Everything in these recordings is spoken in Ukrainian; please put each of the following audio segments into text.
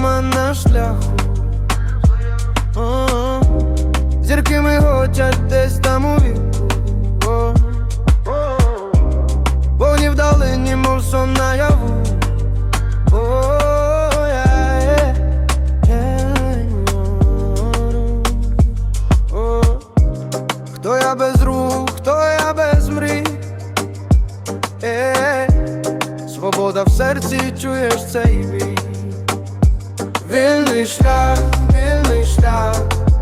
нема на шляху. О, Зірки миготять десь там у віку. О, о, Вогні вдалині, мов сон наяву. О, о. Хто я без рук, хто я без мрій? Е, Свобода в серці, чуєш цей бій. Вільний шлях, вільний шлях,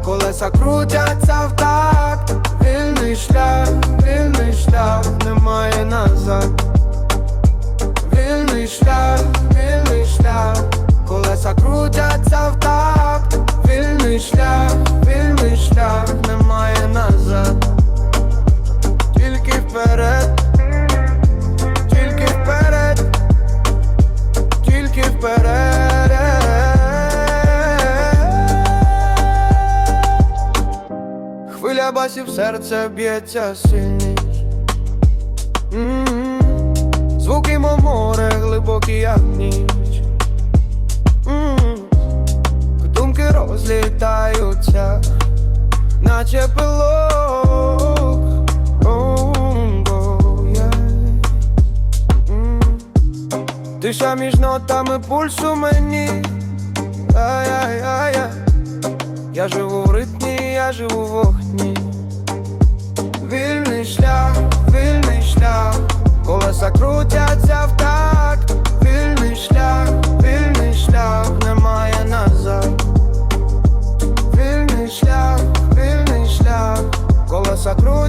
колеса крутяться в такт. Вільний шлях, вільний шлях, немає назад. Вільний шлях, вільний шлях, колеса крутяться в такт басів серце б'ється сильніш. М, Звуки, мов море, глибокі, як ніч. М, Думки розлітаються, наче пилок. Тиша між нотами пульсу мені. Ай-яй-яй. Я живу в ритмі, я живу в nossa cruz.